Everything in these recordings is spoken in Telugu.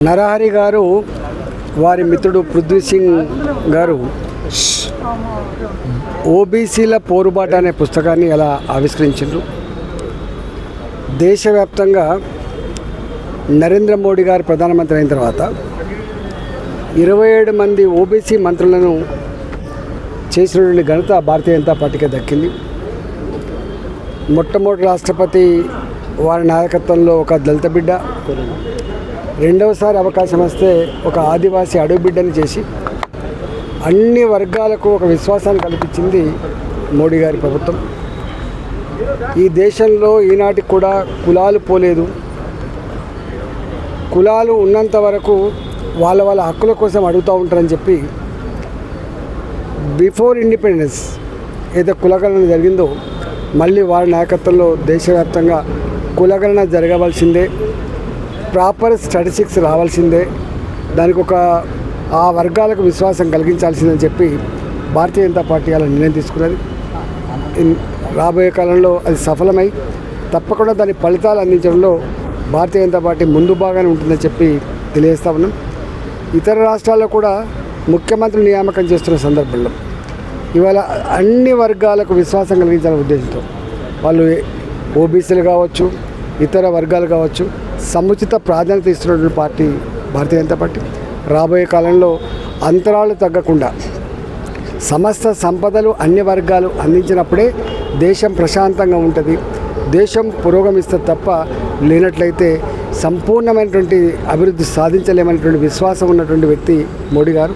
నరహరి గారు వారి మిత్రుడు పృథ్వీ సింగ్ గారు ఓబీసీల పోరుబాట అనే పుస్తకాన్ని ఎలా ఆవిష్కరించారు దేశవ్యాప్తంగా నరేంద్ర మోడీ గారు ప్రధానమంత్రి అయిన తర్వాత ఇరవై ఏడు మంది ఓబీసీ మంత్రులను చేసినటువంటి ఘనత భారతీయ జనతా పార్టీకి దక్కింది. మొట్టమొదటి రాష్ట్రపతి వారి నాయకత్వంలో ఒక దళిత బిడ్డ రెండవసారి అవకాశం వస్తే ఒక ఆదివాసీ అడుగుబిడ్డని చేసి అన్ని వర్గాలకు ఒక విశ్వాసాన్ని కల్పించింది మోడీ గారి ప్రభుత్వం. ఈ దేశంలో ఈనాటికి కూడా కులాలు పోలేదు. కులాలు ఉన్నంత వరకు వాళ్ళ వాళ్ళ హక్కుల కోసం అడుగుతూ ఉంటారని చెప్పి బిఫోర్ ఇండిపెండెన్స్ ఏదో కులగణన జరిగిందో మళ్ళీ వారి నాయకత్వంలో దేశవ్యాప్తంగా కులగణన జరగవలసిందే. ప్రాపర్ స్టాటిస్టిక్స్ రావాల్సిందే. దానికి ఒక ఆ వర్గాలకు విశ్వాసం కలిగించాల్సిందని చెప్పి భారతీయ జనతా పార్టీ అలా నిర్ణయం తీసుకున్నది. రాబోయే కాలంలో అది సఫలమై తప్పకుండా దాని ఫలితాలు అందించడంలో భారతీయ జనతా పార్టీ ముందు బాగానే ఉంటుందని చెప్పి తెలియజేస్తా ఉన్నాం. ఇతర రాష్ట్రాల్లో కూడా ముఖ్యమంత్రి నియామకం చేస్తున్న సందర్భంలో ఇవాళ అన్ని వర్గాలకు విశ్వాసం కలిగించాలనే ఉద్దేశంతో వాళ్ళు ఓబీసీలు కావచ్చు ఇతర వర్గాలు కావచ్చు సముచిత ప్రాధాన్యత ఇస్తున్నటువంటి పార్టీ భారతీయ జనతా పార్టీ. రాబోయే కాలంలో అంతరాలు తగ్గకుండా సమస్త సంపదలు అన్ని వర్గాలు అందించినప్పుడే దేశం ప్రశాంతంగా ఉంటుంది. దేశం పురోగమిస్తుంది తప్ప లేనట్లయితే సంపూర్ణమైనటువంటి అభివృద్ధి సాధించలేమనేటువంటి విశ్వాసం ఉన్నటువంటి వ్యక్తి మోడీ గారు.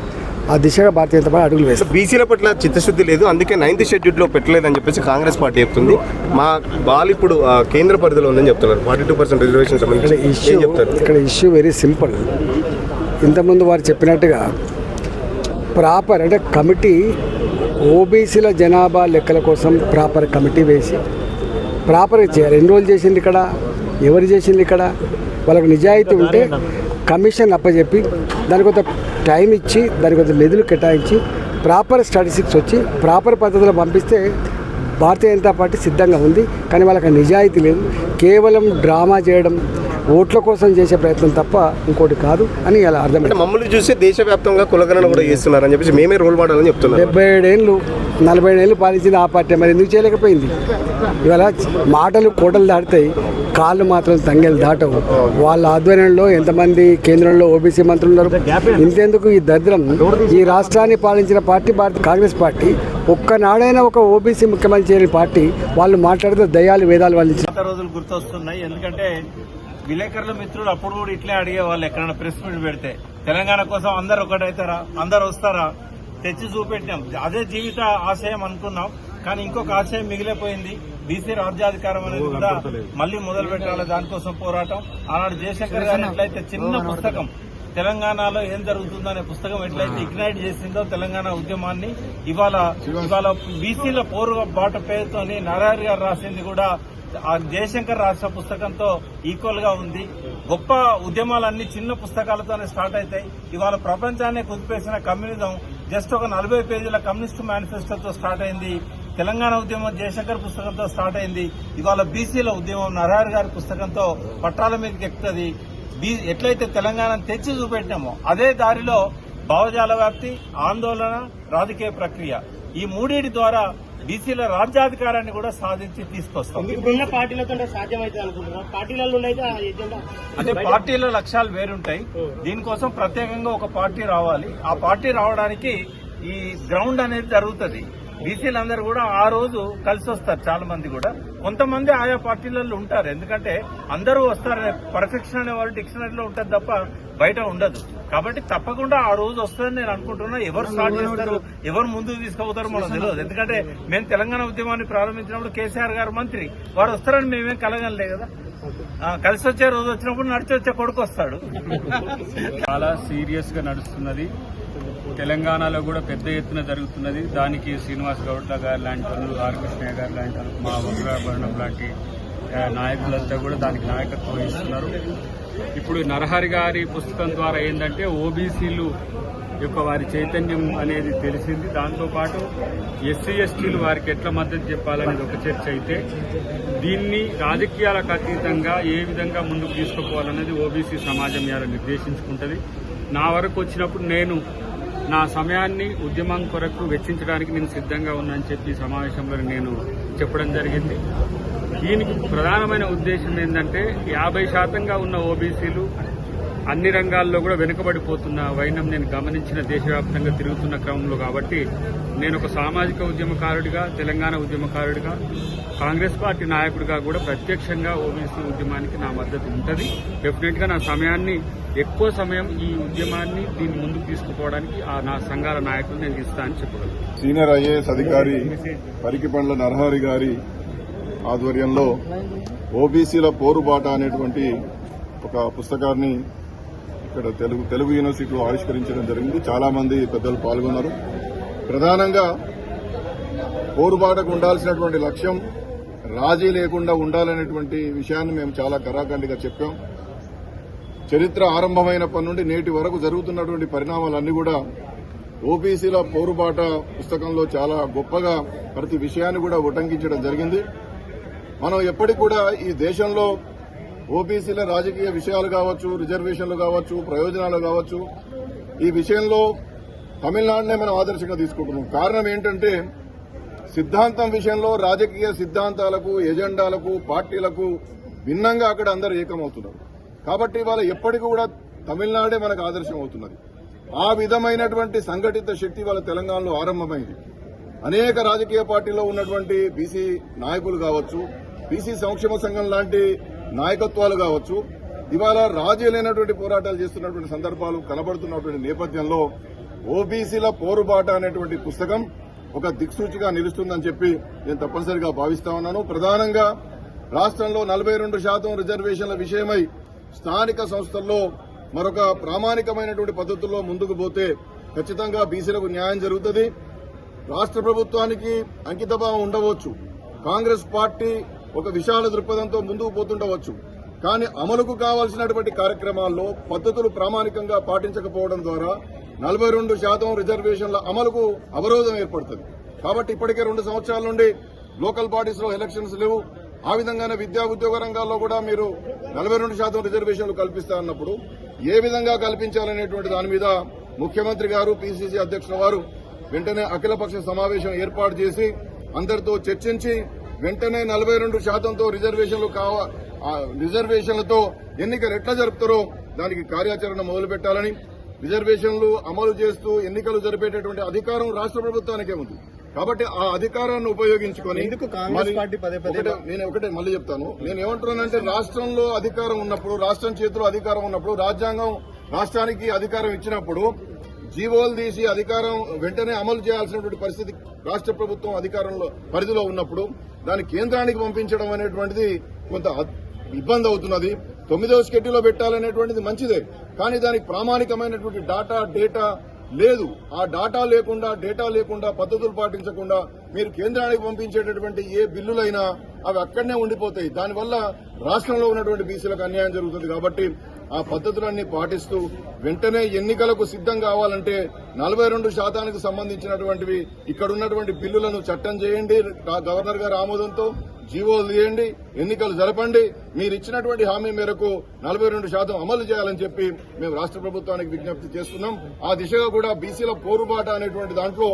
ఆ దిశగా భారతీయ జనతా పార్టీ అడుగులు వేస్తారు బీసీల పట్ల చిత్తశుద్ధి లేదు. అందుకే నైన్త్ షెడ్యూల్లో పెట్టలేదని చెప్పేసి కాంగ్రెస్ పార్టీ చెప్తుంది. మా బాల్ ఇప్పుడు ఆ, కేంద్ర పరిధిలో ఉందని చెప్తున్నారు. ఫార్టీ టూ పర్సెంట్ రిజర్వేషన్ ఇక్కడ సంబంధించి ఇష్యూ ఇక్కడ ఇష్యూ వెరీ సింపుల్ ఇంతకుముందు వారు చెప్పినట్టుగా ప్రాపర్ అంటే కమిటీ ఓబీసీల జనాభా లెక్కల కోసం ప్రాపర్ కమిటీ వేసి ప్రాపర్గా చేయాలి. ఎన్ని రోజులు చేసింది ఇక్కడ? ఎవరు చేసింది ఇక్కడ? వాళ్ళకి నిజాయితీ ఉంటే కమిషన్ అప్పచెప్పి దానికి కొంత టైం ఇచ్చి దానికి కొంచెం నిధులు కేటాయించి ప్రాపర్ స్టాటిస్టిక్స్ వచ్చి ప్రాపర్ పద్ధతిలో పంపిస్తే భారతీయ జనతా పార్టీ సిద్ధంగా ఉంది. కానీ వాళ్ళకి నిజాయితీ లేదు. కేవలం డ్రామా చేయడం ఓట్ల కోసం చేసే ప్రయత్నం తప్ప ఇంకోటి కాదు అని అలా అంటే అర్థమైంది మమ్మల్ని చూసి దేశవ్యాప్తంగా కులగణన కూడా చేస్తున్నారని చెప్పేసి మేమే రోల్ మోడల్ అని చెప్తున్నారు. డెబ్బై ఏడేళ్ళు నలభై ఏళ్ళు పాలించింది ఆ పార్టీ మరి ఎందుకు చేయలేకపోయింది? ఇవాళ మాటలు కోటలు దాటుతాయి కాళ్ళు మాత్రం తంగేలు దాటవు. వాళ్ళ ఆధ్వర్యంలో ఎంతమంది కేంద్రంలో ఓబీసీ మంత్రులు ఉన్నారు? ఇంతెందుకు ఈ దరిద్రం? ఈ రాష్ట్రాన్ని పాలించిన పార్టీ భారత కాంగ్రెస్ పార్టీ ఒక్కనాడైనా ఒక ఓబీసీ ముఖ్యమంత్రి చేయని పార్టీ వాళ్ళు మాట్లాడితే దయాలు వేదాలు వాళ్ళు రోజులు గుర్తొస్తున్నాయి. ఎందుకంటే విలేకరుల మిత్రులు అప్పుడు కూడా ఇట్లే అడిగే వాళ్ళు ఎక్కడైనా ప్రెస్ మీట్ పెడితే. తెలంగాణ కోసం అందరు ఒకటైతారా? అందరు వస్తారా? తెచ్చి చూపెట్టాం అదే జీవిత ఆశయం అనుకున్నాం. కానీ ఇంకొక ఆశయం మిగిలిపోయింది. బీసీ రాజ్యాధికారం అనేది కూడా మళ్ళీ మొదలు పెట్టాలి. దానికోసం పోరాటం. ఆనాడు జయశంకర్ గారు ఎట్లయితే చిన్న పుస్తకం తెలంగాణలో ఏం జరుగుతుందనే పుస్తకం ఎట్లయితే ఇగ్నైట్ చేసిందో తెలంగాణ ఉద్యమాన్ని ఇవాళ ఇవాళ బీసీల పోరు బాట పేరుతోని నారాయణ గారు రాసింది కూడా జయశంకర్ రాష్ట్ర పుస్తకంతో ఈక్వల్గా ఉంది. గొప్ప ఉద్యమాలన్నీ చిన్న పుస్తకాలతోనే స్టార్ట్ అవుతాయి ఇవాళ ప్రపంచాన్ని కుదిపేసిన కమ్యూనిజం జస్ట్ ఒక నలభై పేజీల కమ్యూనిస్ట్ మేనిఫెస్టోతో స్టార్ట్ అయింది. తెలంగాణ ఉద్యమం జయశంకర్ పుస్తకంతో స్టార్ట్ అయింది. ఇవాళ బీసీల ఉద్యమం నరహరి గారి పుస్తకంతో పట్టాల మీదకి ఎక్కుతుంది. ఎట్లయితే తెలంగాణను తెచ్చి చూపెట్టినామో అదే దారిలో భావజాల వ్యాప్తి ఆందోళన రాజకీయ ప్రక్రియ. ఈ మూడింటి ద్వారా బీసీల రాజ్యాధికారాన్ని కూడా సాధించి తీసుకొస్తాం. ఇప్పుడున్న పార్టీలతో సాధ్యమైతే అనుకుంటున్నారు? పార్టీలలో అంటే పార్టీల లక్ష్యాలు వేరుంటాయి. దీనికోసం ప్రత్యేకంగా ఒక పార్టీ రావాలి. ఆ పార్టీ రావడానికి ఈ గ్రౌండ్ అనేది జరుగుతుంది. బీసీలందరూ కూడా ఆ రోజు కలిసి వస్తారు చాలా మంది కూడా. కొంతమంది ఆయా పార్టీలలో ఉంటారు. ఎందుకంటే అందరూ వస్తారు పర్ఫెక్షన్ అనే వాళ్ళు డిక్షనరీలో ఉంటుంది తప్ప బయట ఉండదు. కాబట్టి తప్పకుండా ఆ రోజు వస్తుందని నేను అనుకుంటున్నా. ఎవరు స్టార్ట్ చేస్తారు ఎవరు ముందుకు తీసుకుపోతారో మనకు తెలియదు. ఎందుకంటే మేము తెలంగాణ ఉద్యమాన్ని ప్రారంభించినప్పుడు కేసీఆర్ గారు మంత్రి. వారు వస్తారని మేమేం కలగలే కదా. ఆ, కలిసి వచ్చే రోజు వచ్చినప్పుడు నడిచి వచ్చే కొడుకు వస్తాడు. చాలా సీరియస్గా నడుస్తున్నది. తెలంగాణలో కూడా పెద్ద ఎత్తున జరుగుతున్నది. దానికి శ్రీనివాస్ గౌడ్ల గారు లాంటి వాళ్ళు ఆర్ గారు లాంటి వాళ్ళు మా వజ్రాభరణం లాంటి నాయకులంతా కూడా దానికి నాయకత్వం వహిస్తున్నారు. ఇప్పుడు నరహరి గారి పుస్తకం ద్వారా ఏంటంటే ఓబీసీలు యొక్క వారి చైతన్యం అనేది తెలిసింది. దాంతోపాటు ఎస్సీ ఎస్టీలు వారికి ఎట్లా మద్దతు చెప్పాలనేది ఒక చర్చ అయితే దీన్ని రాజకీయాలకు అతీతంగా ఏ విధంగా ముందుకు తీసుకుపోవాలనేది ఓబీసీ సమాజం ఇలా నిర్దేశించుకుంటుంది. నా వరకు వచ్చినప్పుడు నేను నా సమయాన్ని ఉద్యమం కొరకు వెచ్చించడానికి నేను సిద్ధంగా ఉన్నానని చెప్పి సమావేశంలో నేను చెప్పడం జరిగింది. దీనికి ప్రధానమైన ఉద్దేశం ఏంటంటే యాభై శాతంగా ఉన్న ఓబీసీలు అన్ని రంగాల్లో కూడా వెనుకబడిపోతున్న వైనం నేను గమనించిన దేశవ్యాప్తంగా తిరుగుతున్న క్రమంలో కాబట్టి నేను ఒక సామాజిక ఉద్యమకారుడిగా తెలంగాణ ఉద్యమకారుడిగా కాంగ్రెస్ పార్టీ నాయకుడిగా కూడా ప్రత్యక్షంగా ఓబీసీ ఉద్యమానికి నా మద్దతు ఉంటుంది. డెఫినెట్గా నా సమయాన్ని ఎక్కువ సమయం ఈ ఉద్యమాన్ని దీన్ని ముందుకు తీసుకుపోవడానికి ఆ నా సంఘాల నాయకులు నేను ఇస్తానని చెప్పగలను. సీనియర్ ఐఏఎస్ అధికారి పరికిపండ్ల నరహరి గారి ఆధ్వర్యంలో ఓబీసీల పోరుబాట అనేటువంటి ఒక పుస్తకాన్ని ఇక్కడ తెలుగు తెలుగు యూనివర్సిటీలో ఆవిష్కరించడం జరిగింది. చాలా మంది పెద్దలు పాల్గొన్నారు. ప్రధానంగా పోరుబాటకు ఉండాల్సినటువంటి లక్ష్యం రాజీ లేకుండా ఉండాలనేటువంటి విషయాన్ని మేము చాలా కరాఖండిగా చెప్పాం. చరిత్ర ఆరంభమైనప్పటి నుండి నేటి వరకు జరుగుతున్నటువంటి పరిణామాలన్నీ కూడా ఓబీసీల పోరుబాట పుస్తకంలో చాలా గొప్పగా ప్రతి విషయాన్ని కూడా ఉటంకించడం జరిగింది. మనం ఎప్పటికి కూడా ఈ దేశంలో ఓబీసీల రాజకీయ విషయాలు కావచ్చు రిజర్వేషన్లు కావచ్చు ప్రయోజనాలు కావచ్చు ఈ విషయంలో తమిళనాడునే మనం ఆదర్శంగా తీసుకుంటున్నాం. కారణం ఏంటంటే సిద్ధాంతం విషయంలో రాజకీయ సిద్ధాంతాలకు ఎజెండాలకు పార్టీలకు భిన్నంగా అక్కడ అందరూ ఏకమవుతున్నారు. కాబట్టి వాళ్ళ ఎప్పటికీ కూడా తమిళనాడే మనకు ఆదర్శం అవుతున్నది. ఆ విధమైనటువంటి సంఘటిత శక్తి వాళ్ళ తెలంగాణలో ఆరంభమైంది. అనేక రాజకీయ పార్టీలో ఉన్నటువంటి బీసీ నాయకులు కావచ్చు బీసీ సంక్షేమ సంఘం లాంటి నాయకత్వాలు కావచ్చు ఇవాళ రాజీ లేనటువంటి పోరాటాలు చేస్తున్నటువంటి సందర్భాలు కనబడుతున్నటువంటి నేపథ్యంలో ఓబీసీల పోరుబాట అనేటువంటి పుస్తకం ఒక దిక్సూచిగా నిలుస్తుందని చెప్పి నేను తప్పనిసరిగా భావిస్తా ఉన్నాను. ప్రధానంగా రాష్ట్రంలో నలభై రెండు శాతం రిజర్వేషన్ల విషయమై స్థానిక సంస్థల్లో మరొక ప్రామాణికమైనటువంటి పద్ధతుల్లో ముందుకు పోతే ఖచ్చితంగా బీసీలకు న్యాయం జరుగుతుంది. రాష్ట్ర ప్రభుత్వానికి అంకితభావం ఉండవచ్చు. కాంగ్రెస్ పార్టీ ఒక విశాల దృక్పథంతో ముందుకు పోతుండవచ్చు. కానీ అమలుకు కావాల్సినటువంటి కార్యక్రమాల్లో పద్ధతులు ప్రామాణికంగా పాటించకపోవడం ద్వారా నలభై రెండు శాతం రిజర్వేషన్ల అమలుకు అవరోధం ఏర్పడుతుంది. కాబట్టి ఇప్పటికే రెండు సంవత్సరాల నుండి లోకల్ బాడీస్లో ఎలక్షన్స్ లేవు. ఆ విధంగానే విద్యా ఉద్యోగ రంగాల్లో కూడా మీరు నలభై రెండు శాతం రిజర్వేషన్లు కల్పిస్తా అన్నప్పుడు ఏ విధంగా కల్పించాలనేటువంటి దాని మీద ముఖ్యమంత్రి గారు పిసిసి అధ్యక్షుల వారు వెంటనే అఖిలపక్ష సమావేశం ఏర్పాటు చేసి అందరితో చర్చించి వెంటనే నలభై రెండు శాతంతో రిజర్వేషన్లు కావ రిజర్వేషన్లతో ఎన్నికలు ఎట్లా జరుపుతారో దానికి కార్యాచరణ మొదలు పెట్టాలని రిజర్వేషన్లు అమలు చేస్తూ ఎన్నికలు జరిపేటటువంటి అధికారం రాష్ట్ర ప్రభుత్వానికే ఉంది. కాబట్టి ఆ అధికారాన్ని ఉపయోగించుకొని నేను ఒకటే మళ్ళీ చెప్తాను. నేను ఏమంటున్నానంటే రాష్ట్రంలో అధికారం ఉన్నప్పుడు రాష్ట్రం చేతిలో అధికారం ఉన్నప్పుడు రాజ్యాంగం రాష్ట్రానికి అధికారం ఇచ్చినప్పుడు జీవోలు తీసి అధికారం వెంటనే అమలు చేయాల్సినటువంటి పరిస్థితి రాష్ట్ర ప్రభుత్వం అధికారంలో పరిధిలో ఉన్నప్పుడు దాన్ని కేంద్రానికి పంపించడం అనేటువంటిది కొంత ఇబ్బంది అవుతున్నది. తొమ్మిదవ స్కెడ్యూల్లో పెట్టాలనేటువంటిది మంచిదే. కానీ దానికి ప్రామాణికమైనటువంటి డాటా డేటా లేదు. ఆ డాటా లేకుండా డేటా లేకుండా పద్ధతులు పాటించకుండా మీరు కేంద్రానికి పంపించేటటువంటి ఏ బిల్లులైనా అవి అక్కడనే ఉండిపోతాయి. దానివల్ల రాష్ట్రంలో ఉన్నటువంటి బీసీలకు అన్యాయం జరుగుతుంది కాబట్టి ఆ పద్ధతులన్నీ పాటిస్తూ వెంటనే ఎన్నికలకు సిద్దం కావాలంటే నలభై రెండు శాతానికి సంబంధించినటువంటివి ఇక్కడ ఉన్నటువంటి బిల్లులను చట్టం చేయండి. గవర్నర్ గారి ఆమోదంతో జీవోలు తీయండి. ఎన్నికలు జరపండి. మీరు ఇచ్చినటువంటి హామీ మేరకు నలభై రెండు శాతం అమలు చేయాలని చెప్పి మేము రాష్ట్ర ప్రభుత్వానికి విజ్ఞప్తి చేస్తున్నాం. ఆ దిశగా కూడా బీసీల పోరుబాట అనేటువంటి దాంట్లో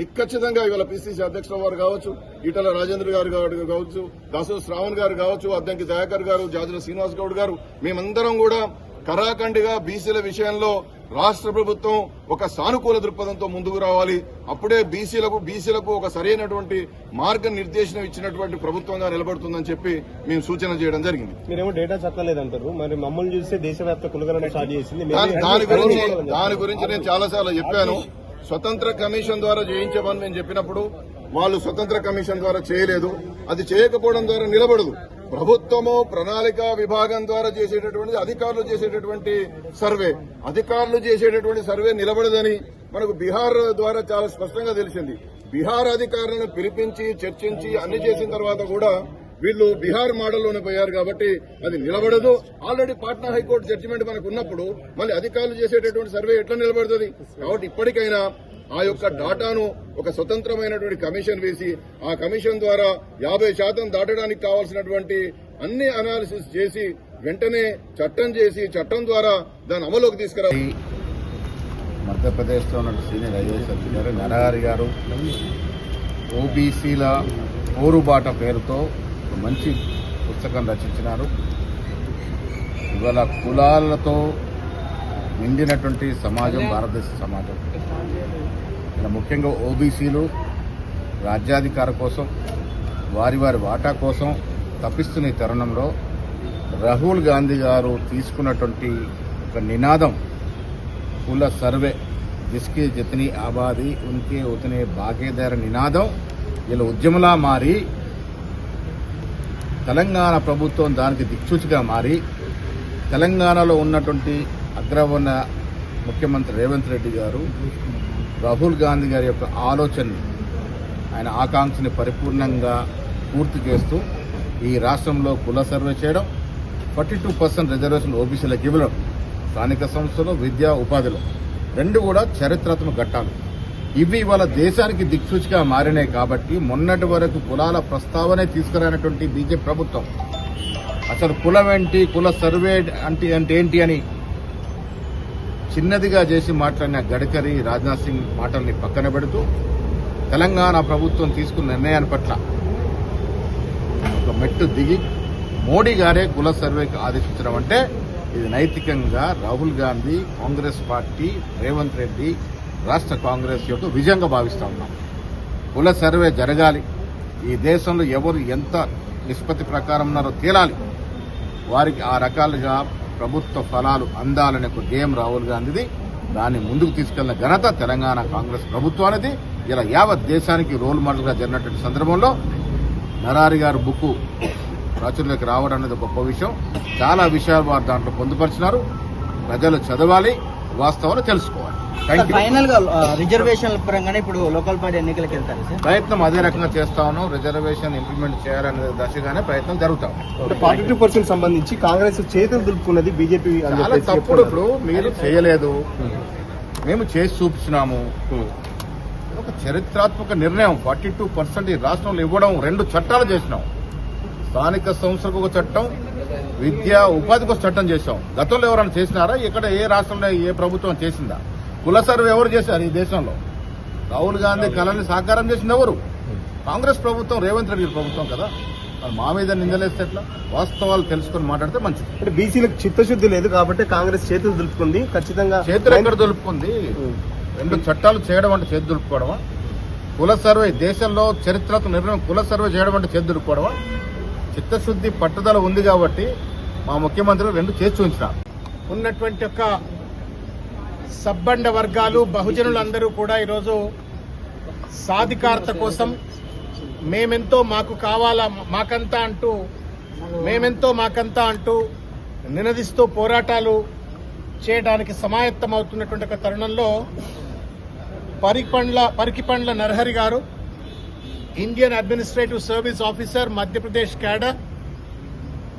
నిక్కచ్చితంగా ఇవాళ పిసిసి అధ్యక్షుల వారు కావచ్చు ఈటల రాజేంద్ర గారు గారు కావచ్చు దాసో శ్రావణ్ గారు కావచ్చు అద్దంకి దయాకర్ గారు జాజుల శ్రీనివాస్ గౌడ్ గారు మేమందరం కూడా కరాఖండిగా బీసీల విషయంలో రాష్ట్ర ప్రభుత్వం ఒక సానుకూల దృక్పథంతో ముందుకు రావాలి. అప్పుడే బీసీలకు బీసీలకు ఒక సరైనటువంటి మార్గ నిర్దేశనం ఇచ్చినటువంటి ప్రభుత్వంగా నిలబడుతుందని చెప్పి మేము సూచన చేయడం జరిగింది. మీరేమో డేటా చక్కలేదంటారు. మరి మమ్మల్ని చూస్తే దేశవ్యాప్త కులగరణ స్టార్ట్ చేసింది. దాని- దాని గురించి దాని గురించి నేను చాలాసార్లు చెప్పాను. స్వతంత్ర కమిషన్ ద్వారా చేయించమని నేను చెప్పినప్పుడు వాళ్ళు స్వతంత్ర కమిషన్ ద్వారా చేయలేదు. అది చేయకపోవడం ద్వారా నిలబడదు. ప్రభుత్వము ప్రణాళిక విభాగం ద్వారా చేసేటటువంటి అధికారులు చేసేటటువంటి సర్వే. అధికారులు చేసేటటువంటి సర్వే నిలబడదని మనకు బీహార్ ద్వారా చాలా స్పష్టంగా తెలిసింది. బీహార్ అధికారులను పిలిపించి చర్చించి అన్ని చేసిన తర్వాత కూడా వీళ్ళు బీహార్ మోడల్లోనే పోయారు కాబట్టి అది నిలబడదు. ఆల్రెడీ పాట్నా హైకోర్టు జడ్జిమెంట్ మనకు ఉన్నప్పుడు మళ్ళీ అధికారులు చేసేటటువంటి సర్వే ఎట్లా నిలబడుతుంది? కాబట్టి ఇప్పటికైనా ఆ యొక్క డాటాను ఒక స్వతంత్రమైనటువంటి కమిషన్ వేసి ఆ కమిషన్ ద్వారా యాభై శాతం దాటడానికి కావాల్సినటువంటి అన్ని అనాలిసిస్ చేసి వెంటనే చట్టం చేసి చట్టం ద్వారా దాన్ని అమలులోకి తీసుకురా మధ్యప్రదేశ్లో ఉన్న సీనియర్ ఐఏఎస్ అధికారి నరహరి గారు ఓబీసీల పోరుబాట పేరుతో మంచి పుస్తకం రచించినారు. ఇవాళ కులాలతో నిండినటువంటి సమాజం భారతదేశ సమాజం. ముఖ్యంగా ఓబీసీలు రాజ్యాధికార కోసం వారి వారి వాటా కోసం తప్పిస్తున్న ఈ తరుణంలో రాహుల్ గాంధీ గారు తీసుకున్నటువంటి ఒక నినాదం కుల సర్వే జిస్కి జితని ఆబాది ఉంకే ఉతనే భాగేదార నినాదం ఇలా ఉద్యమలా మారి తెలంగాణ ప్రభుత్వం దానికి దిక్సూచిగా మారి తెలంగాణలో ఉన్నటువంటి అగ్రవర్ణ ముఖ్యమంత్రి రేవంత్ రెడ్డి గారు రాహుల్ గాంధీ గారి యొక్క ఆలోచనని ఆయన ఆకాంక్షని పరిపూర్ణంగా పూర్తి చేస్తూ ఈ రాష్ట్రంలో కుల సర్వే చేయడం ఫార్టీ టూ పర్సెంట్ రిజర్వేషన్ ఓబీసీలకు ఇవ్వడం స్థానిక సంస్థలు విద్యా ఉపాధిలో రెండు కూడా చరిత్రాత్మక ఘట్టాలు. ఇవి ఇవాళ దేశానికి దిక్సూచిగా మారినాయి కాబట్టి మొన్నటి వరకు కులాల ప్రస్తావనే తీసుకురానటువంటి బీజేపీ ప్రభుత్వం. అసలు కులం ఏంటి కుల సర్వే అంటే అంటే ఏంటి అని చిన్నదిగా చేసి మాట్లాడిన గడ్కరీ రాజ్నాథ్ సింగ్ మాటల్ని పక్కన పెడుతూ తెలంగాణ ప్రభుత్వం తీసుకున్న నిర్ణయాన్ని పట్ల ఒక మెట్టు దిగి మోడీ గారే కుల సర్వేకి ఆదేశించడం అంటే ఇది నైతికంగా రాహుల్ గాంధీ కాంగ్రెస్ పార్టీ రేవంత్ రెడ్డి రాష్ట్ర కాంగ్రెస్ యొక్క విజయంగా భావిస్తూ ఉన్నాం. కుల సర్వే జరగాలి. ఈ దేశంలో ఎవరు ఎంత నిష్పత్తి ప్రకారం ఉన్నారో తేలాలి. వారికి ఆ రకాలుగా ప్రభుత్వ ఫలాలు అందాలనే ఒక ధ్యేయం రాహుల్ గాంధీది. దాన్ని ముందుకు తీసుకెళ్ళిన ఘనత తెలంగాణ కాంగ్రెస్ ప్రభుత్వానిది. ఇలా యావత్ దేశానికి రోల్ మోడల్గా జరిగినటువంటి సందర్భంలో నరారి గారు బుక్ ప్రాచుర్యంలోకి రావడం అనేది గొప్ప విషయం. చాలా విషయాలు వారు దాంట్లో పొందుపరిచినారు. ప్రజలు చదవాలి. వాస్తవాలు తెలుసుకోవాలి. ఫైనల్గా పరంగానే ఇప్పుడు లోకల్ పార్టీ ఎన్నికలకు వెళ్తారు సార్ ప్రయత్నం అదే రకంగా చేస్తా ఉన్నాం రిజర్వేషన్ ఇంప్లిమెంట్ చేయాలనే దశగానే ప్రయత్నం జరుగుతా. ఫార్టీ టూ పర్సెంట్ సంబంధించి కాంగ్రెస్ చేతులు దులుపుకున్నది బీజేపీ చాలా తప్పుడు. ఇప్పుడు మీరు చేయలేదు. మేము చేసి చూపించినాము. ఒక చరిత్రాత్మక నిర్ణయం. ఫార్టీ టూ పర్సెంట్ ఈ రాష్ట్రంలో ఇవ్వడం. రెండు చట్టాలు చేసినాం. స్థానిక సంస్థలకు ఒక చట్టం విద్య ఉపాధికి ఒక చట్టం చేశాం. గతంలో ఎవరైనా చేసినారా? ఇక్కడ ఏ రాష్ట్రంలో ఏ ప్రభుత్వం చేసిందా? కుల సర్వే ఎవరు చేశారు ఈ దేశంలో? రాహుల్ గాంధీ కళని సాకారం చేసింది ఎవరు? కాంగ్రెస్ ప్రభుత్వం రేవంత్ రెడ్డి ప్రభుత్వం కదా. మరి మా మీద నిందలేస్తే ఎట్లా? వాస్తవాలు తెలుసుకొని మాట్లాడితే మంచిది. అంటే బీసీలకు చిత్తశుద్ధి లేదు కాబట్టి కాంగ్రెస్ చేతులు దులుపుకుంది. ఖచ్చితంగా చేతులు ఎక్కడ దొలుపుకుంది? రెండు చట్టాలు చేయడం అంటే చేతి దులుపుకోవడమా? కుల సర్వే దేశంలో చరిత్రాత్మక నిర్ణయం కుల సర్వే చేయడం అంటే చేతి దులుపుకోవడమా? చిత్తశుద్ధి పట్టుదల ఉంది కాబట్టి మా ముఖ్యమంత్రి రెండు చేసి చూపించినారు ఉన్నటువంటి యొక్క సబ్బండ వర్గాలు బహుజనులందరూ కూడా ఈరోజు సాధికారత కోసం మేమెంతో మాకు కావాలా మాకంతా అంటూ మేమెంతో మాకంతా అంటూ నినదిస్తూ పోరాటాలు చేయడానికి సమాయత్తం అవుతున్నటువంటి ఒక తరుణంలో పరిపండ్ల పరికిపండ్ల నరహరి గారు Indian administrative service officer Madhya Pradesh cadre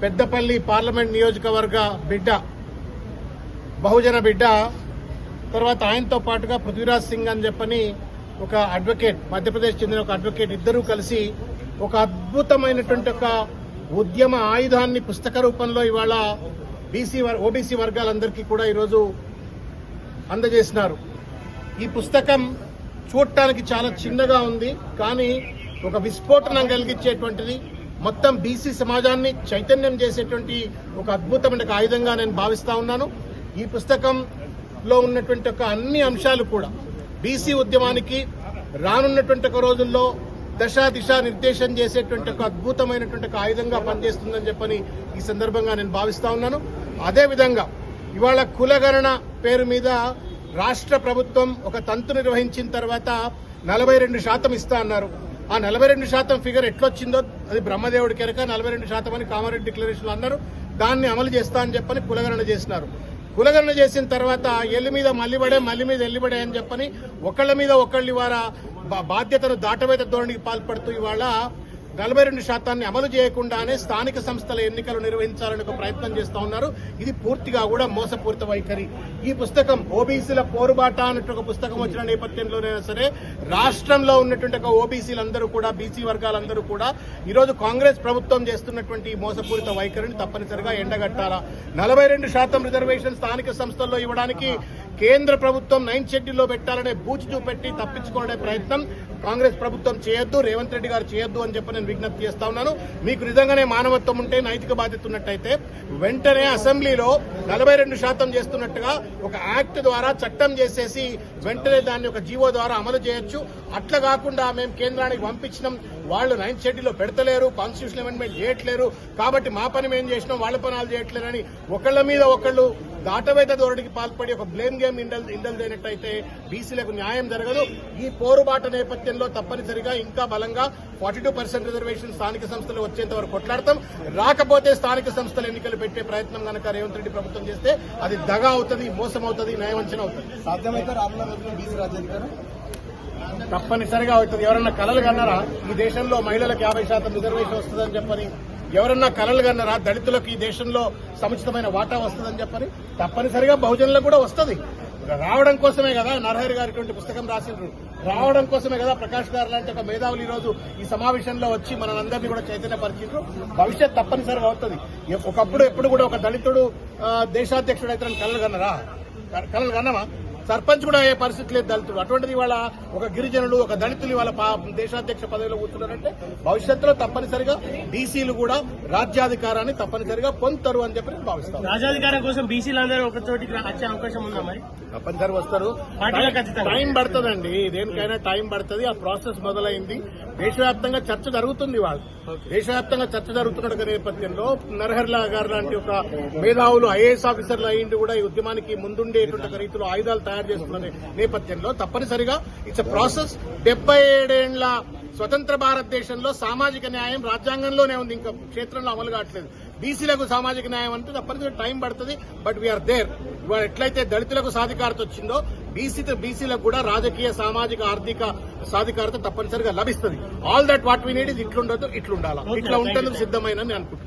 Peddapalli parliament నియోజకవర్గ బిడ్డ బహుజన బిడ్డ తర్వాత ఆయనతో పాటుగా పృథ్వీరాజ్ సింగ్ అని చెప్పని ఒక అడ్వకేట్ మధ్యప్రదేశ్ చెందిన ఒక అడ్వకేట్ ఇద్దరూ కలిసి ఒక అద్భుతమైనటువంటి ఒక ఉద్యమ ఆయుధాన్ని పుస్తక రూపంలో ఇవాళ బీసీ ఓబీసీ వర్గాలందరికీ కూడా ఈరోజు అందజేసినారు. ఈ పుస్తకం చూడటానికి చాలా చిన్నగా ఉంది కానీ ఒక విస్ఫోటనం కలిగించేటువంటిది. మొత్తం బీసీ సమాజాన్ని చైతన్యం చేసేటువంటి ఒక అద్భుతమైన ఆయుధంగా నేను భావిస్తా ఉన్నాను. ఈ పుస్తకంలో ఉన్నటువంటి ఒక అన్ని అంశాలు కూడా బీసీ ఉద్యమానికి రానున్నటువంటి ఒక రోజుల్లో దశ దిశ నిర్దేశం చేసేటువంటి ఒక అద్భుతమైనటువంటి ఒక ఆయుధంగా పనిచేస్తుందని చెప్పని ఈ సందర్భంగా నేను భావిస్తా ఉన్నాను. అదేవిధంగా ఇవాళ కులగణన పేరు మీద రాష్ట్ర ప్రభుత్వం ఒక తంతు నిర్వహించిన తర్వాత నలభై రెండు శాతం ఇస్తా అన్నారు. ఆ నలభై రెండు శాతం ఫిగర్ ఎట్లొచ్చిందో అది బ్రహ్మదేవుడి కెరక నలభై రెండు శాతం అని కామారెడ్డి డిక్లరేషన్లు అన్నారు దాన్ని అమలు చేస్తా అని చెప్పని కులగణన చేసినారు. కులగణన చేసిన తర్వాత ఎల్లి మీద మల్లిబడే మల్లి మీద ఎల్లిబడే అని చెప్పని ఒకళ్ళ మీద ఒకళ్ళు వారా బా- బాధ్యతను దాటవేత ధోరణికి పాల్పడుతూ ఇవాళ నలభై రెండు శాతాన్ని అమలు చేయకుండానే స్థానిక సంస్థల ఎన్నికలు నిర్వహించాలని ఒక ప్రయత్నం చేస్తూ ఉన్నారు. ఇది పూర్తిగా కూడా మోసపూరిత వైఖరి. ఈ పుస్తకం ఓబీసీల పోరుబాట అన్నట్టు ఒక పుస్తకం వచ్చిన నేపథ్యంలోనైనా సరే రాష్ట్రంలో ఉన్నటువంటి ఒక ఓబీసీలందరూ కూడా బీసీ వర్గాలందరూ కూడా ఈరోజు కాంగ్రెస్ ప్రభుత్వం చేస్తున్నటువంటి మోసపూరిత వైఖరిని తప్పనిసరిగా ఎండగట్టాలా? నలభై రెండు శాతం రిజర్వేషన్ స్థానిక సంస్థల్లో ఇవ్వడానికి కేంద్ర ప్రభుత్వం నైన్ షెడ్యూల్లో పెట్టాలనే బూచి చూపెట్టి తప్పించుకునే ప్రయత్నం కాంగ్రెస్ ప్రభుత్వం చేయొద్దు రేవంత్ రెడ్డి గారు చేయొద్దు అని చెప్పి నేను విజ్ఞప్తి చేస్తా ఉన్నాను. మీకు నిజంగానే మానవత్వం ఉంటే నైతిక బాధ్యత ఉన్నట్టయితే వెంటనే అసెంబ్లీలో నలభై రెండు శాతం చేస్తున్నట్టుగా ఒక యాక్ట్ ద్వారా చట్టం చేసేసి వెంటనే దాన్ని ఒక జీవో ద్వారా అమలు చేయొచ్చు. అట్లా కాకుండా మేము కేంద్రానికి పంపించినాం. వాళ్ళు నైన్త్ షెడ్యూల్లో పెడతలేరు కాన్స్టిట్యూషన్ అమెండ్మెంట్ చేయట్లేరు. కాబట్టి మా పని మేము చేసినాం వాళ్ళ పనాలు చేయట్లేరని ఒకళ్ళ మీద ఒకళ్ళు దాటవేత ధోరణికి పాల్పడి ఒక బ్లేమ్ గేమ్ ఇండల్ ఇండల్దైనట్టయితే బీసీలకు న్యాయం జరగదు. ఈ పోరుబాట నేపథ్యంలో తప్పనిసరిగా ఇంకా బలంగా ఫార్టీ టూ పర్సెంట్ రిజర్వేషన్ స్థానిక సంస్థలు వచ్చేంత వరకు కొట్లాడతాం. రాకపోతే స్థానిక సంస్థలు ఎన్నికలు పెట్టే ప్రయత్నం కనుక రేవంత్ రెడ్డి ప్రభుత్వం చేస్తే అది దగా అవుతుంది మోసం అవుతుంది న్యాయవంచన అవుతుంది. సాధ్యమైతే రానున్న రోజుల్లో బీసీ రాజ్యాధికారం తప్పనిసరిగా అవుతుంది. ఎవరన్నా కలలు కన్నారా? ఈ దేశంలో మహిళలకు యాభై శాతం రిజర్వేషన్ వస్తుందని చెప్పని. ఎవరన్నా కలలు కన్నారా? దళితులకు ఈ దేశంలో సముచితమైన వాటా వస్తుందని చెప్పని. తప్పనిసరిగా బహుజనులకు కూడా వస్తుంది. రావడం కోసమే కదా నరహరి గారు ఇటువంటి పుస్తకం రాసిండ్రు. రావడం కోసమే కదా ప్రకాష్ గారు లాంటి ఒక మేధావులు ఈ రోజు ఈ సమావేశంలో వచ్చి మనందరినీ కూడా చైతన్యపరిచిండ్రు. భవిష్యత్ తప్పనిసరిగా అవుతుంది. ఒకప్పుడు ఎప్పుడు కూడా ఒక దళితుడు దేశాధ్యక్షుడు అయితే కలలు కన్నారా? కలలు కన్నామా సర్పంచ్ కూడా అయ్యే పరిస్థితి లేదు దళితుడు. అటువంటిది ఇవాళ ఒక గిరిజనుడు ఒక దళితులు ఇవాళ దేశాధ్యక్ష పదవిలో కూర్చున్నారంటే భవిష్యత్తులో తప్పనిసరిగా బీసీలు కూడా రాజ్యాధికారాన్ని తప్పనిసరిగా పొందుతారు అని చెప్పి నేను భావిస్తాను. రాజాధికారం కోసం బీసీలందరూ ఒక చోటికి వచ్చే అవకాశం ఉందా మరి? తప్పనిసరిగా వస్తారు. టైం పడుతుందండి. దేనికైనా టైం పడుతుంది. ఆ ప్రాసెస్ మొదలైంది. దేశవ్యాప్తంగా చర్చ జరుగుతుంది వాళ్ళు దేశవ్యాప్తంగా చర్చ జరుగుతున్న నేపథ్యంలో నరహర్లా గారు లాంటి ఒక మేధావులు ఐఏఎస్ ఆఫీసర్లు అయ్యింది కూడా ఈ ఉద్యమానికి ముందుండేటువంటి రీతిలో ఆయుధాలు తయారు చేస్తున్న నేపథ్యంలో తప్పనిసరిగా ఇట్స్ ప్రాసెస్ డెబ్బై ఏడేళ్ళ స్వతంత్ర భారతదేశంలో సామాజిక న్యాయం రాజ్యాంగంలోనే ఉంది. ఇంకా క్షేత్రంలో అమలు కావట్లేదు. బీసీలకు సామాజిక న్యాయం అంటే తప్పనిసరిగా టైం పడుతుంది బట్ వీఆర్ దేర్ ఇవాళ ఎట్లయితే దళితులకు సాధికారత వచ్చిందో బీసీ బీసీలకు కూడా రాజకీయ సామాజిక ఆర్థిక సాధికారత తప్పనిసరిగా లభిస్తుంది. All that what we need ఇది ఇట్లుండదు ఇట్లుండాలా. ఇట్లా ఉంటేందుకు సిద్ధమైన నేను అనుకుంటున్నాను.